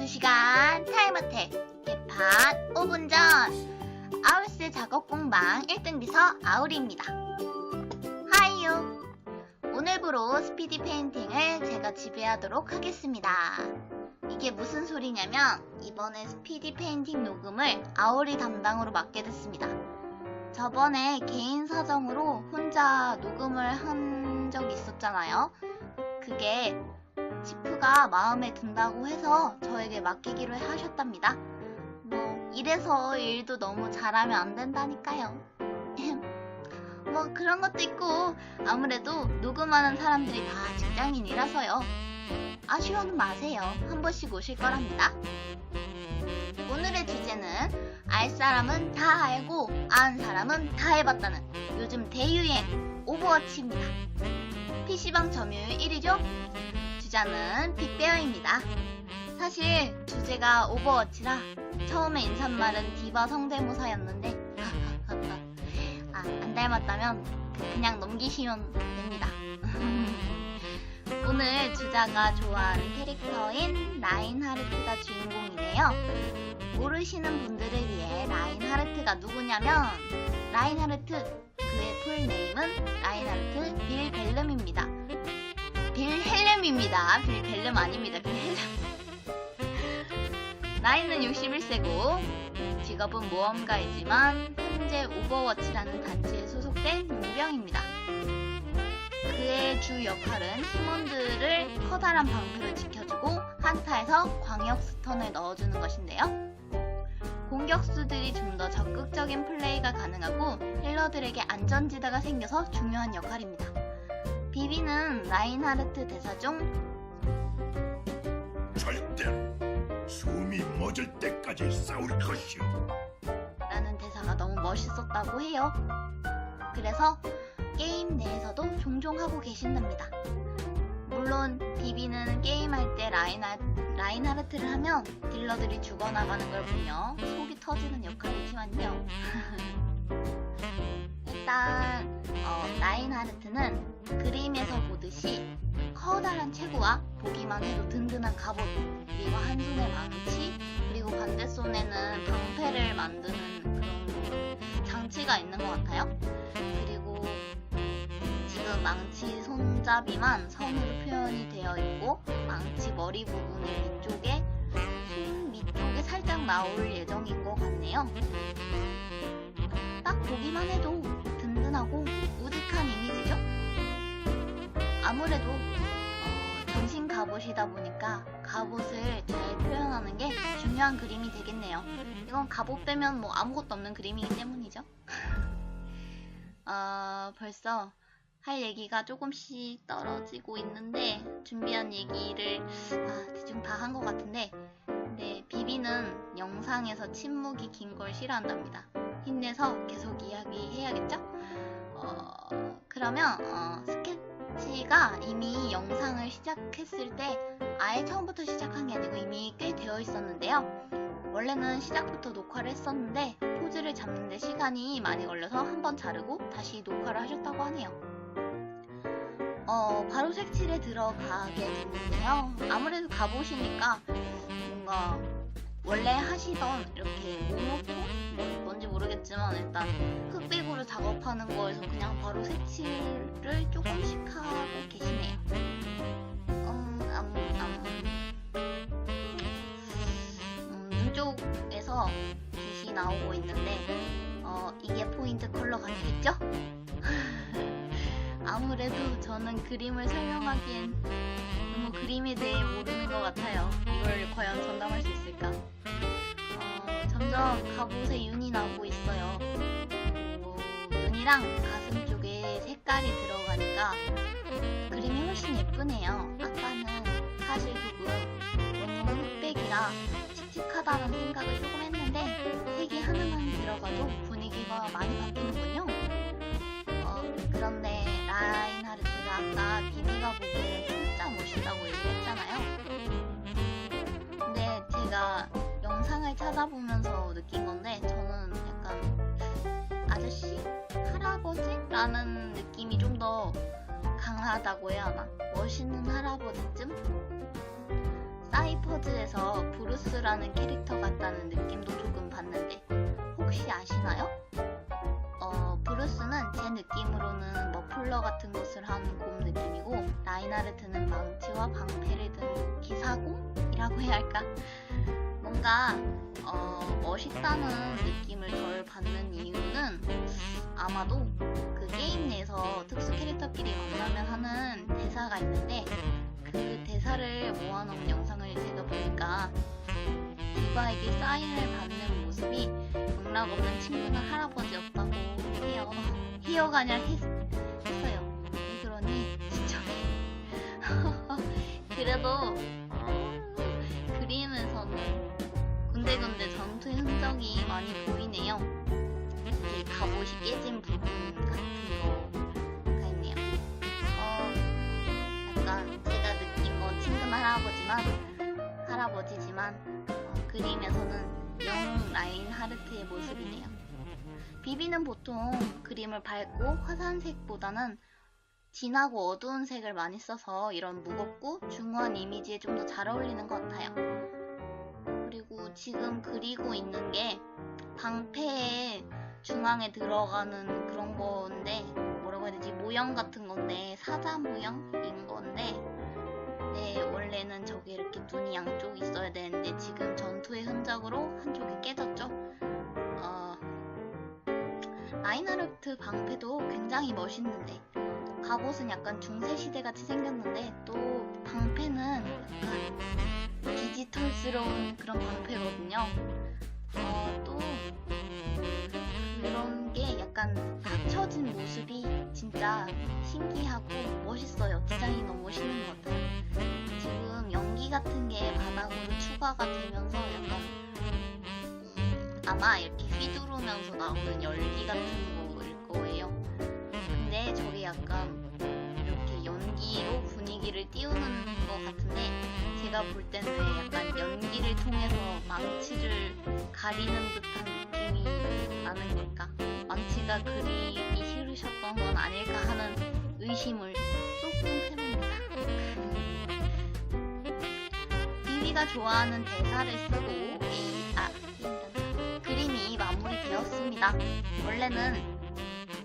2시간 타임어택 개판 5분 전 아울스 작업 공방 1등 비서 아울입니다. 하이요. 오늘부로 스피디 페인팅을 제가 지배하도록 하겠습니다. 이게 무슨 소리냐면 이번에 스피디 페인팅 녹음을 아울이 담당으로 맡게 됐습니다. 저번에 개인 사정으로 혼자 녹음을 한 적이 있었잖아요. 그게 치프가 마음에 든다고 해서 저에게 맡기기로 하셨답니다. 뭐, 이래서 일도 너무 잘하면 안 된다니까요. 뭐, 그런 것도 있고, 아무래도 녹음하는 사람들이 다 직장인이라서요. 아쉬워는 마세요. 한 번씩 오실 거랍니다. 오늘의 주제는 알 사람은 다 알고, 안 사람은 다 해봤다는 요즘 대유행 오버워치입니다. PC방 점유율 1위죠? 주자는 빅베어입니다. 사실 주제가 오버워치라 처음에 인사말은 디바 성대모사였는데 아, 안 닮았다면 그냥 넘기시면 됩니다. 오늘 주자가 좋아하는 캐릭터인 라인하르트가 주인공이네요. 모르시는 분들을 위해 라인하르트가 누구냐면 라인하르트 그의 풀네임은 라인하르트 빌 벨름입니다. 빌 헬름 입니다. 빌 벨름 아닙니다. 빌 헬름. 나이는 61세고 직업은 모험가이지만 현재 오버워치라는 단체에 소속된 용병입니다. 그의 주 역할은 팀원들을 커다란 방패를 지켜주고 한타에서 광역 스턴을 넣어주는 것인데요. 공격수들이 좀 더 적극적인 플레이가 가능하고 힐러들에게 안전지대가 생겨서 중요한 역할입니다. 비비는 라인하르트 대사 중 절대로 숨이 멎을 때까지 싸울 것이오. 라는 대사가 너무 멋있었다고 해요. 그래서 게임 내에서도 종종 하고 계신답니다. 물론 비비는 게임할 때 라인하, 라인하르트를 하면 딜러들이 죽어나가는 걸 보며 속이 터지는 역할이지만요. 일단 어, 라인하르트는 그림에서 보듯이 커다란 체구와 보기만 해도 든든한 갑옷 그리고 한 손에 망치 그리고 반대 손에는 방패를 만드는 그런 장치가 있는 것 같아요. 그리고 지금 망치 손잡이만 선으로 표현이 되어 있고 망치 머리 부분의 위쪽에 손 밑쪽에 살짝 나올 예정인 것 같네요. 딱 보기만 해도 든든하고 우직한 이미지죠? 아무래도 어, 전신 갑옷이다 보니까 갑옷을 잘 표현하는 게 중요한 그림이 되겠네요. 이건 갑옷 빼면 뭐 아무것도 없는 그림이기 때문이죠. 어, 벌써 할 얘기가 조금씩 떨어지고 있는데 준비한 얘기를 아, 대충 다 한 것 같은데 근데 비비는 영상에서 침묵이 긴 걸 싫어한답니다. 힘내서 계속 이야기해야겠죠? 어, 그러면 어, 스케치가 이미 영상을 시작했을 때 아예 처음부터 시작한 게 아니고 이미 꽤 되어 있었는데요. 원래는 시작부터 녹화를 했었는데 포즈를 잡는데 시간이 많이 걸려서 한 번 자르고 다시 녹화를 하셨다고 하네요. 어, 바로 색칠에 들어가게 됐는데요. 아무래도 가보시니까 뭔가 원래 하시던 이렇게 모노톤? 모르겠지만 일단 흑백으로 작업하는 거에서 그냥 바로 색칠을 조금씩 하고 계시네요. 음, 음, 음. 음, 눈 쪽에서 빛이 나오고 있는데 어, 이게 포인트 컬러가 되겠죠? 아무래도 저는 그림을 설명하기엔 너무 그림에 대해 모르는 것 같아요. 이걸 과연 전담할 수 있을까? 어, 점점 갑옷에 윤이 나오고 있어요. 눈이랑 가슴 쪽에 색깔이 들어가니까 그림이 훨씬 예쁘네요. 아까는 사실 조금 너무 흑백이라 칙칙하다는 생각을 조금 했는데 색이 하나만 들어가도 분위기가 많이 바뀌는군요. 어, 그런데 라인하르트가 아까 비비가 보기에는 진짜 멋있다고 얘기했잖아요. 근데 제가 영상을 찾아보면서 느낀 건데 저는 할아버지? 라는 느낌이 좀 더 강하다고 해야 하나? 멋있는 할아버지쯤? 사이퍼즈에서 브루스라는 캐릭터 같다는 느낌도 조금 받는데 혹시 아시나요? 어, 브루스는 제 느낌으로는 머플러 같은 것을 하는 곰 느낌이고 라인하르트는 망치와 방패를 든 기사곰이라고 해야 할까? 뭔가 어, 멋있다는 느낌을 덜 받는 이유는 아마도 그 게임 내에서 특수 캐릭터끼리 만나면 하는 대사가 있는데 그 대사를 모아놓은 영상을 제가 보니까 디바에게 사인을 받는 모습이 맥락 없는 친구는 할아버지였다고 해요. 아니라 했, 했어요. 왜 그러니 진정해. 그래도 그림에서는 군데군데 전투의 흔적이 많이. 이렇게 갑옷이 깨진 부분 같은 거가 있네요. 어, 약간 제가 느낀 건 친근 할아버지만 할아버지지만 어, 그림에서는 영 라인 하르트의 모습이네요. 비비는 보통 그림을 밝고 화산색보다는 진하고 어두운 색을 많이 써서 이런 무겁고 중후한 이미지에 좀 더 잘 어울리는 것 같아요. 그리고 지금 그리고 있는 게 방패의 중앙에 들어가는 그런 건데 뭐라고 해야 되지? 모형 같은 건데 사자 모형인 건데 네 원래는 저기 이렇게 눈이 양쪽 있어야 되는데 지금 전투의 흔적으로 한쪽이 깨졌죠? 어, 라인하르트 방패도 굉장히 멋있는데 갑옷은 약간 중세시대 같이 생겼는데 또 방패는 약간 디지털스러운 그런 방패거든요. 어, 또 그런 게 약간 합쳐진 모습이 진짜 신기하고 멋있어요. 디자인이 너무 멋있는 것 같아요. 지금 연기 같은 게 바닥으로 추가가 되면서 약간 음, 아마 이렇게 휘두르면서 나오는 열기 같은 거일 거예요. 근데 저게 약간 이렇게 연기로 분위기를 띄우는 것 같은데 제가 볼 때는 왜 약간 연기를 통해서 망치를 가리는 듯한 느낌이 나는 걸까? 망치가 그리기 싫으셨던 건 아닐까 하는 의심을 조금 해봅니다. 비비가 좋아하는 대사를 쓰고 아 그림이 마무리되었습니다. 원래는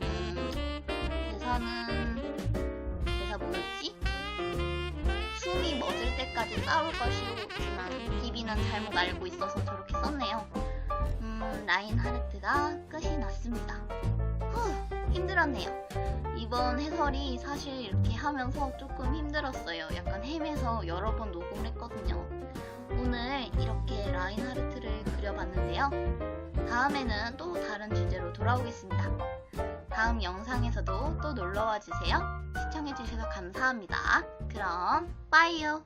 음, 대사는 대사 뭐였지? 숨이 멎을 때까지 싸울 것이지만 비비는 잘못 알고 있어서 저렇게 썼네요. 음, 라인 하르트가 끝이 났습니다. 후, 힘들었네요. 이번 해설이 사실 이렇게 하면서 조금 힘들었어요. 약간 헤매서 여러 번 녹음을 했거든요. 오늘 이렇게 라인 하르트를 그려봤는데요. 다음에는 또 다른 주제로 돌아오겠습니다. 다음 영상에서도 또 놀러와 주세요. 시청해주셔서 감사합니다. 그럼 빠이요.